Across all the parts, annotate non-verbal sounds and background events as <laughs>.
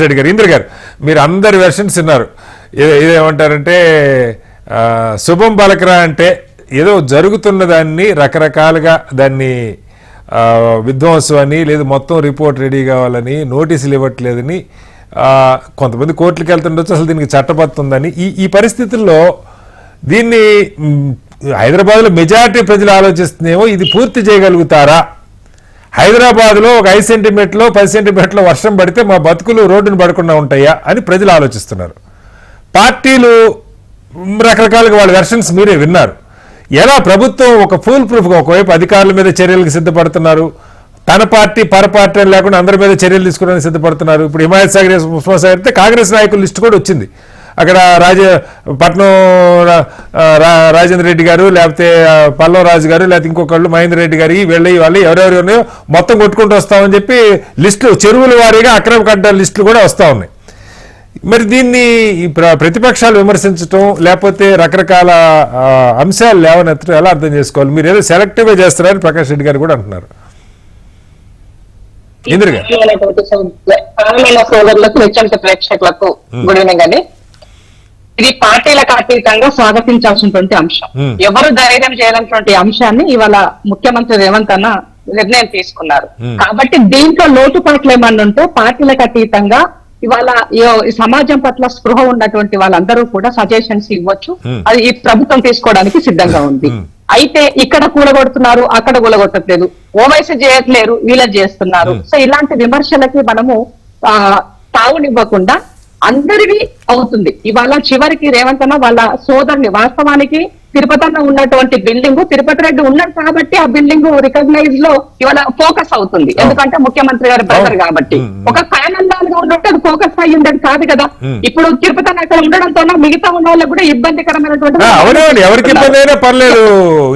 రెడ్డి గారు. ఇంద్ర గారు మీరు అందరి వెర్షన్స్ విన్నారు. ఇదేమంటారంటే శుభం పలకరా అంటే ఏదో జరుగుతున్న దాన్ని రకరకాలుగా దాన్ని విధ్వంసం అని లేదు మొత్తం రిపోర్ట్ రెడీ కావాలని నోటీసులు ఇవ్వట్లేదని కొంతమంది కోర్టులకు వెళ్తుండొచ్చు అసలు దీనికి చట్టబద్ధం ఈ ఈ పరిస్థితుల్లో దీన్ని హైదరాబాద్లో మెజారిటీ ప్రజలు ఆలోచిస్తుందేమో ఇది పూర్తి చేయగలుగుతారా? హైదరాబాద్లో ఒక ఐదు సెంటీమీటర్లో పది సెంటీమీటర్లో వర్షం పడితే మా బతుకులు రోడ్డును పడకుండా ఉంటాయా అని ప్రజలు ఆలోచిస్తున్నారు. పార్టీలు రకరకాలుగా వాళ్ళ వెర్షన్స్ మీరే విన్నారు. ఎలా ప్రభుత్వం ఒక ఫూల్ ప్రూఫ్గా ఒకవైపు అధికారుల మీద చర్యలకు సిద్ధపడుతున్నారు? తన పార్టీ పర పార్టీ అని లేకుండా అందరి మీద చర్యలు తీసుకోవడానికి సిద్ధపడుతున్నారు? ఇప్పుడు హిమాయత్ సాగర్ ఉస్మాన్ సాగర్ అయితే కాంగ్రెస్ నాయకుల లిస్ట్ కూడా వచ్చింది. అక్కడ రాజ పట్నం రాజేంద్ర రెడ్డి గారు లేకపోతే పల్లవ రాజు గారు లేకపోతే ఇంకొకళ్ళు మహేంద్ర రెడ్డి గారు వెళ్ళి వాళ్ళు ఎవరెవరు ఉన్నాయో మొత్తం కొట్టుకుంటూ వస్తామని చెప్పి లిస్టులు చెరువుల వారీగా అక్రమ కట్టడాల లిస్టులు కూడా వస్తూ ఉన్నాయి. మరి దీన్ని ప్రతిపక్షాలు విమర్శించటం లేకపోతే రకరకాల అంశాలు లేవనెత్తడం ఎలా అర్థం చేసుకోవాలి? మీరు ఏదో సెలెక్టివ్గా చేస్తున్నారని ప్రకాష్ రెడ్డి గారు కూడా అంటున్నారు. ప్రేక్షకులకు గుడ్ ఈవినింగ్ అండి. ఇది పార్టీలకు అతీతంగా స్వాగతించాల్సినటువంటి అంశం Hmm. ఎవరు ధైర్యం చేయనటువంటి అంశాన్ని ఇవాళ ముఖ్యమంత్రి రేవంత్ అన్న నిర్ణయం తీసుకున్నారు Hmm. కాబట్టి దీంట్లో లోటుపాట్లు ఏమన్నా ఉంటే పార్టీలకు అతీతంగా ఇవాళ సమాజం పట్ల స్పృహ ఉన్నటువంటి వాళ్ళందరూ కూడా సజెషన్స్ ఇవ్వచ్చు Hmm. అది ఈ ప్రభుత్వం తీసుకోవడానికి సిద్ధంగా ఉంది. అయితే ఇక్కడ కూలగొడుతున్నారు అక్కడ కూలగొట్టట్లేదు ఓవైసీ చేయట్లేరు వీళ్ళ చేస్తున్నారు సో ఇలాంటి విమర్శలకి మనము తావునివ్వకుండా అందరివి అవుతుంది. ఇవాళ చివరికి రేవంత్ అన్న వాళ్ళ సోదరుని వాస్తవానికి తిరుపతి అన్న ఉన్నటువంటి బిల్డింగ్ తిరుపతి రెడ్డి ఉన్నాడు కాబట్టి ఆ బిల్డింగ్ రికగ్నైజ్లో ఇవాళ ఫోకస్ అవుతుంది. ఎందుకంటే ముఖ్యమంత్రి గారి బ్రదర్. కాబట్టి. ఒక కానందాలుగా ఉన్నట్టు అది ఫోకస్ అయ్యి ఉండేది కాదు కదా. ఇప్పుడు తిరుపతి అన్న అక్కడ ఉండడంతో మిగతా ఉన్న వాళ్ళకి కూడా ఇబ్బందికరమైనటువంటి ఎవరికి పర్లేదు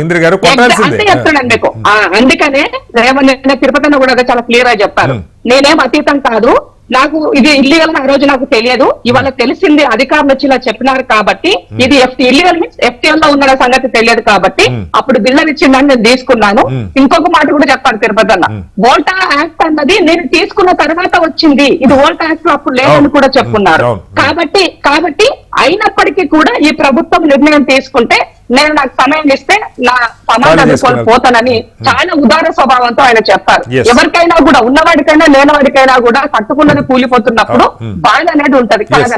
ఇంద్ర గారు అంతే కొట్టాల్సిందే. చెప్తున్నాను మీకు. ఆ, అందుకనే రేవంత్ తిరుపతి కూడా అదే చాలా క్లియర్గా చెప్పారు. నేనేం అతీతం కాదు. నాకు ఇది ఇల్లీగల్ ఆ రోజు నాకు తెలియదు ఇవాళ తెలిసింది అధికారులు వచ్చి ఇలా చెప్పినారు కాబట్టి ఇది ఎఫ్టీ ఇల్లీగల్ మీన్స్ ఎఫ్టీఎల్లో ఉన్న సంగతి తెలియదు కాబట్టి Hmm. అప్పుడు బిల్లు ఇచ్చిందని నేను తీసుకున్నాను Hmm. ఇంకొక మాట కూడా చెప్పాను తిరుపతి అన్న Hmm. వోల్టా యాక్ట్ అన్నది నేను తీసుకున్న తర్వాత వచ్చింది ఇది వోల్టా యాక్ట్లో అప్పుడు లేదని. కూడా చెప్పున్నారు. కాబట్టి కాబట్టి అయినప్పటికీ కూడా ఈ ప్రభుత్వం నిర్ణయం తీసుకుంటే నేను నాకు సమయం ఇస్తే నా సమాధానం చేసుకున్నారు. పోతానని చాలా ఉదార స్వభావంతో ఆయన చెప్పారు. ఎవరికైనా కూడా ఉన్నవాడికైనా లేనివాడికైనా కూడా కట్టుకున్నది కూలిపోతున్నప్పుడు Oh, hmm. బాధ అనేది ఉంటది yes.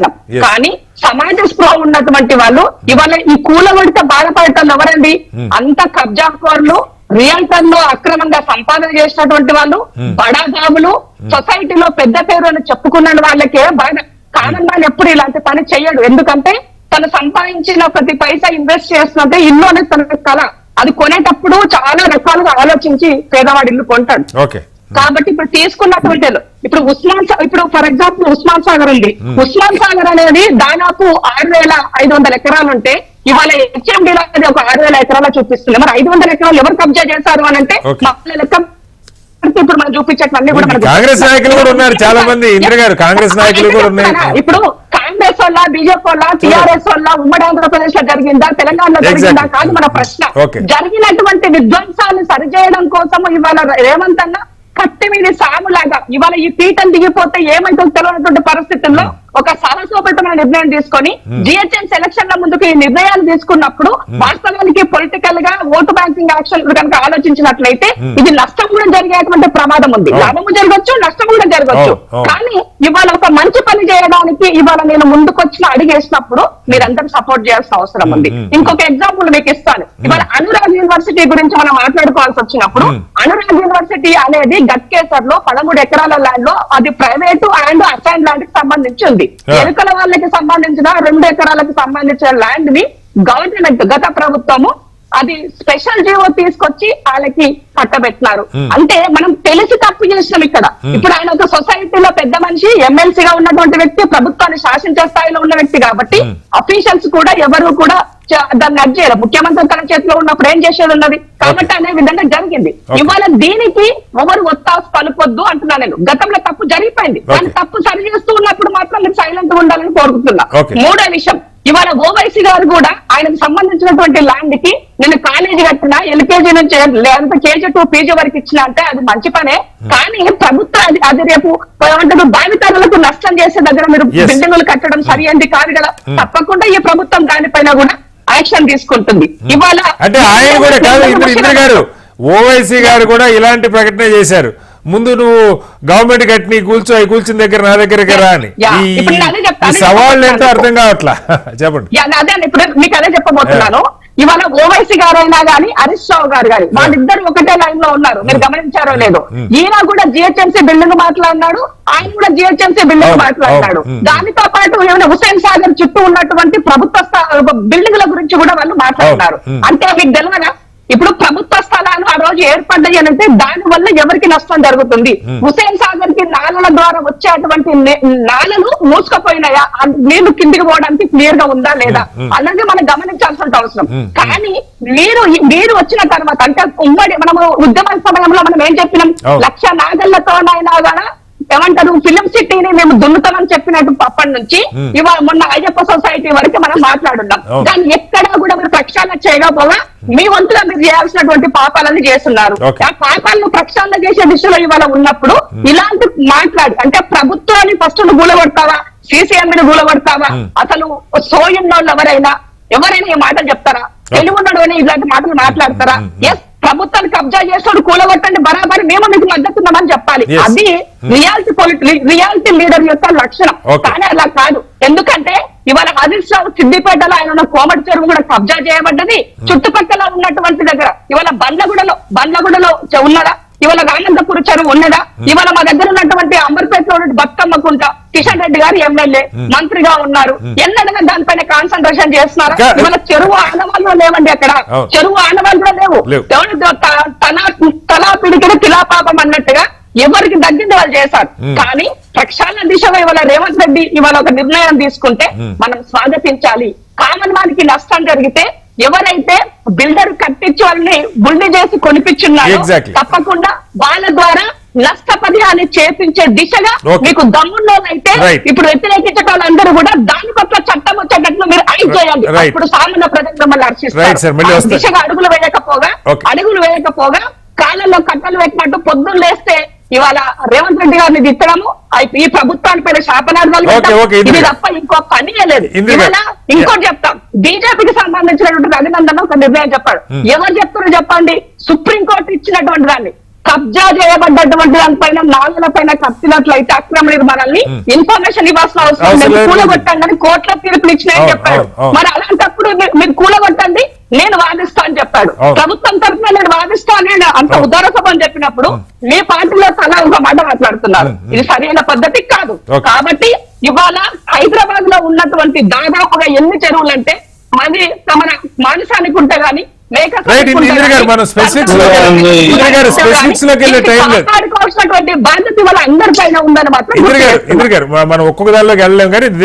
కానీ సమాజ స్పృహ ఉన్నటువంటి వాళ్ళు ఇవాళ ఈ కూలబడితే బాధపడటం ఎవరండి Hmm. అంత కబ్జాకోర్లు రియల్టర్లో అక్రమంగా సంపాదన చేసినటువంటి వాళ్ళు Hmm. బడాదాములు సొసైటీలో పెద్ద పేరు అని చెప్పుకున్న వాళ్ళకే బాధ కాదన్నాను ఎప్పుడు ఇలాంటి పని చెయ్యడు ఎందుకంటే తను సంపాదించిన ప్రతి పైసా ఇన్వెస్ట్ చేస్తున్నట్టే ఇల్లు అనేది తన కళ అది కొనేటప్పుడు చాలా రకాలుగా ఆలోచించి పేదవాడి ఇల్లు కొంటాడు. కాబట్టి ఇప్పుడు తీసుకున్నటువంటి ఇప్పుడు ఉస్మాన్ ఇప్పుడు ఫర్ ఎగ్జాంపుల్ ఉస్మాన్ సాగర్ ఉంది. ఉస్మాన్ సాగర్ అనేది దాదాపు ఆరు వేల ఐదు వందల ఎకరాలు ఉంటే ఇవాళ హెచ్ఎండి అనేది ఒక ఆరు వేల ఎకరాలు చూపిస్తుంది మరి ఐదు వందల ఎకరాలు ఎవరు కబ్జా చేశారు అని అంటే లెక్క ఇప్పుడు మనం కూడా మనకు- కాంగ్రెస్ నాయకులు కూడా ఉన్నారు చాలా మంది. ఇంద్ర గారు కాంగ్రెస్ నాయకులు కూడా ఉన్నాయి. ఇప్పుడు కాంగ్రెస్ వల్ల బీజేపీ వల్ల టిఆర్ఎస్ వల్ల ఉమ్మడి ఆంధ్రప్రదేశ్లో జరిగిందా? తెలంగాణలో జరిగిందా. కాదు మన ప్రశ్న. Okay. జరిగినటువంటి విధ్వంసాన్ని సరిచేయడం కోసం ఇవాళ రేవంత్ అన్న కత్తి మీద సాములాగా ఇవాళ ఈ పీఠం దిగిపోతే ఏమైతుందో తెలియనటువంటి పరిస్థితుల్లో ఒక సాహసోపేతమైన నిర్ణయం తీసుకొని జిహెచ్ఎం సెలక్షన్ ల ముందుకు ఈ నిర్ణయాలు తీసుకున్నప్పుడు వాస్తవానికి పొలిటికల్గా ఓటు బ్యాంకింగ్ యాక్షన్ కనుక ఆలోచించినట్లయితే ఇది నష్టం కూడా జరిగేటువంటి ప్రమాదం ఉంది అవును. లాభము జరగచ్చు నష్టం కూడా జరగచ్చు అవును, అవును. కానీ ఇవాళ ఒక మంచి పని చేయడానికి ఇవాళ నేను ముందుకొచ్చిన అడిగేసినప్పుడు మీరందరూ సపోర్ట్ చేయాల్సిన అవసరం ఉంది. ఇంకొక ఎగ్జాంపుల్ మీకు ఇస్తాను ఇవాళ అనురాగ్ యూనివర్సిటీ గురించి మనం మాట్లాడుకోవాల్సి వచ్చినప్పుడు. అనురాగ్ యూనివర్సిటీ అనేది గట్కేసర్లో పదమూడు ఎకరాల ల్యాండ్లో అది ప్రైవేట్ అండ్ అసైన్ ల్యాండ్కి సంబంధించి ఉంది. ఎరుకల వాళ్ళకి సంబంధించిన రెండు ఎకరాలకు సంబంధించిన ల్యాండ్ని గవర్నమెంట్ గత ప్రభుత్వము అది స్పెషల్ జీవో తీసుకొచ్చి వాళ్ళకి కట్టబెట్టినారు. మ్మ్. అంటే మనం తెలిసి తప్పు చేసినాం ఇక్కడ. ఇప్పుడు ఆయన ఒక సొసైటీలో పెద్ద మనిషి ఎమ్మెల్సీగా ఉన్నటువంటి వ్యక్తి ప్రభుత్వాన్ని శాసించే స్థాయిలో ఉన్న వ్యక్తి కాబట్టి. అఫీషియల్స్ కూడా ఎవరు కూడా దాన్ని అడ్డు చేయరు. ముఖ్యమంత్రి తన చేతిలో ఉన్నప్పుడు ఏం చేసేది ఉన్నది? కాబట్టి అనే విధంగా జరిగింది. ఇవాళ దీనికి ఎవరు ఒత్తాసు పలుకొద్దు అంటున్నా నేను. గతంలో తప్పు జరిగిపోయింది. కానీ. తప్పు సరి చేస్తూ ఉన్నప్పుడు మాత్రం మీరు సైలెంట్గా ఉండాలని కోరుకుంటున్నా. మూడో విషయం. ఇవాళ ఓవైసీ గారు కూడా ఆయనకు సంబంధించినటువంటి ల్యాండ్కి నేను కాలేజీ కట్టిన ఎల్కేజీ నుంచి లేదంటే కేజీ టూ పీజీ వరకు ఇచ్చిన అంటే అది మంచి పనే. కానీ ప్రభుత్వం అది అది రేపు ఏమంటారు భావితరాలకు నష్టం చేసే దగ్గర మీరు. బిల్డింగులు కట్టడం సరి అయింది కాదు కదా. తప్పకుండా ఈ ప్రభుత్వం దానిపైన కూడా యాక్షన్ తీసుకుంటుంది. ఇవాళ అంటే ఆయన కూడా కాదు ఇంద్ర గారు ఓవైసీ గారు కూడా ఇలాంటి ప్రకటన చేశారు. ముందు నువ్వు గవర్నమెంట్ కట్టిన కూల్చో అవి కూల్చిన దగ్గర నా దగ్గరికి రా అని. ఈ సవాళ్ళు ఏంటో అర్థం కావట్లా? <laughs> చెప్పండి. అదే ఇప్పుడు మీకు అదే చెప్పబోతున్నాను. ఇవాళ ఓవైసీ గారైనా గానీ హరీష్ రావు గారు గాని వాళ్ళిద్దరు ఒకటే లైన్లో ఉన్నారు. మీరు గమనించారో లేదో. ఈయన కూడా జిహెచ్ఎంసీ బిల్డింగ్ మాట్లాడినాడు. ఆయన కూడా జిహెచ్ఎంసీ బిల్డింగ్ మాట్లాడినాడు. దానితో పాటు ఏమైనా హుసేన్ సాగర్ చుట్టూ ఉన్నటువంటి ప్రభుత్వ బిల్డింగ్ల గురించి కూడా వాళ్ళు మాట్లాడినారు. అంటే మీకు తెలియదా ఇప్పుడు ప్రభుత్వ స్థలాలు ఆ రోజు ఏర్పడ్డాయి అని అంటే దాని వల్ల ఎవరికి నష్టం జరుగుతుంది? హుసేన్ సాగర్కి నాలల ద్వారా వచ్చేటువంటి నాలలు మూసుకుపోయినాయా? నీళ్ళు కిందికి పోవడానికి క్లియర్గా ఉందా లేదా? అన్నది మనం గమనించాల్సిన అవసరం. కానీ మీరు మీరు వచ్చిన తర్వాత అంటే ఉమ్మడి మనము ఉద్యమ సమయంలో మనం ఏం చెప్పినాం. లక్ష నాగళ్ళతోనైనా కూడా ఏమంటారు? ఫిలిం సిటీని మేము దున్నుతామని చెప్పినట్టు అప్పటి నుంచి Hmm. ఇవాళ మొన్న అయ్యప్ప సొసైటీ వరకు మనం మాట్లాడున్నాం. దాన్ని ఎక్కడా కూడా మీరు ప్రక్షాళన చేయకపోగా మీ వంతుగా మీరు చేయాల్సినటువంటి పాపాలను చేస్తున్నారు. ఆ పాపాలను ప్రక్షాళన చేసే దిశలో ఇవాళ ఉన్నప్పుడు ఇలాంటి మాట్లాడి అంటే ప్రభుత్వాన్ని ఫస్ట్ గూలగొడతావా? సీసీఎంని గూలగొడతావా? అసలు సోయున్నోళ్ళు ఎవరైనా ఎవరైనా ఈ మాటలు చెప్తారా? తెలివి ఉన్నాడు ఇలాంటి మాటలు మాట్లాడతారా? ఎస్ ప్రభుత్వాన్ని కబ్జా చేస్తాడు కూలగొట్టండి బరాబరి మేము మీకు మద్దతున్నామని చెప్పాలి. అది రియాలిటీ పొలిటి రియాలిటీ లీడర్ యొక్క లక్షణం. కానీ అలా కాదు. ఎందుకంటే ఇవాళ హరీష్ రావు సిద్దిపేటలో ఆయన ఉన్న కోమటి చెరువు కూడా కబ్జా చేయబడ్డది. చుట్టుపక్కల ఉన్నటువంటి దగ్గర. ఇవాళ బండ్లగూడలో బండ్లగూడలో ఉన్నదా? ఇవాళ రానందపూర్ చెరువు ఉన్నదా? ఇవాళ మా దగ్గర ఉన్నటువంటి అంబర్పేటలో ఉన్న బతుకమ్మ కుంట. కిషన్ రెడ్డి గారు ఎమ్మెల్యే మంత్రిగా ఉన్నారు. ఎన్నడగా దానిపైన కాన్సన్ట్రేషన్ చేస్తున్నారా? ఇవాళ చెరువు ఆనవాళ్ళు లేవండి అక్కడ. చెరువు ఆనవాళ్ళు కూడా లేవు. తన తలా పిడికిన కిలాపాపం అన్నట్టుగా ఎవరికి తగ్గింది వాళ్ళు చేశారు. కానీ ప్రక్షాళన దిశగా ఇవాళ రేవంత్ రెడ్డి ఇవాళ ఒక నిర్ణయం తీసుకుంటే మనం స్వాగతించాలి. కామన్ వానికి నష్టం జరిగితే ఎవరైతే బిల్డర్ కట్టించి వాళ్ళని బుల్డి చేసి కొనిపించున్నారో. తప్పకుండా వాళ్ళ ద్వారా నష్టపరిహాన్ని చేపించే దిశగా. మీకు Right. ఇప్పుడు వ్యతిరేకించే వాళ్ళందరూ కూడా దాని పట్ల చట్టం వచ్చేటట్లు మీరు చేయండి Right. అప్పుడు సామాన్య ప్రజలు మిమ్మల్ని వస్తా- దిశగా అడుగులు వేయకపోగా. అడుగులు వేయకపోగా కాళ్ళల్లో కట్టలు పెట్టినట్టు పొద్దున్న లేస్తే ఇవాళ రేవంత్ రెడ్డి గారిని తిట్టడము అయి- ఈ ప్రభుత్వానికి పైన శాపనార్థాలు ఇది. తప్ప ఇంకో పని లేదు. ఇవాళ ఇంకోటి చెప్తాం బీజేపీకి సంబంధించినటువంటి అభినందన ఒక నిర్ణయం చెప్పాడు ఎవరు చెప్తారో చెప్పండి సుప్రీంకోర్టు ఇచ్చినటువంటి దాన్ని కబ్జా చేయబడ్డటువంటి దానిపైన నాలుగుల పైన కప్పినట్లయితే అక్రమ నిర్మాణాన్ని ఇన్ఫర్మేషన్ ఇవ్వాల్సిన అవసరం లేదు. కూలగొట్టండి అని కోర్టులో తీర్పులు ఇచ్చినాయని చెప్పాడు. మరి అలాంటప్పుడు మీరు- కూలగొట్టండి నేను వాదిస్తా అని చెప్పాడు. ప్రభుత్వం తరఫున నేను వాదిస్తా అని అంత అవును. ఉదార సభ అని చెప్పినప్పుడు మీ పార్టీలో తలా ఒక మాట మాట్లాడుతున్నారు. ఇది సరైన పద్ధతి కాదు. కాబట్టి ఇవాళ హైదరాబాద్లో ఉన్నటువంటి దాదాపుగా ఎన్ని చెరువులు అంటే మరి మన మానసానికి ఉంటే గాని ఇంద్ర గారు, మనం ఇంద్ర గారు, లోకి వెళ్ళే లేదు. ఇంద్ర. ఇంద్ర మనం ఒక్కొక్క దానిలోకి వెళ్ళలేం కానీ రేపు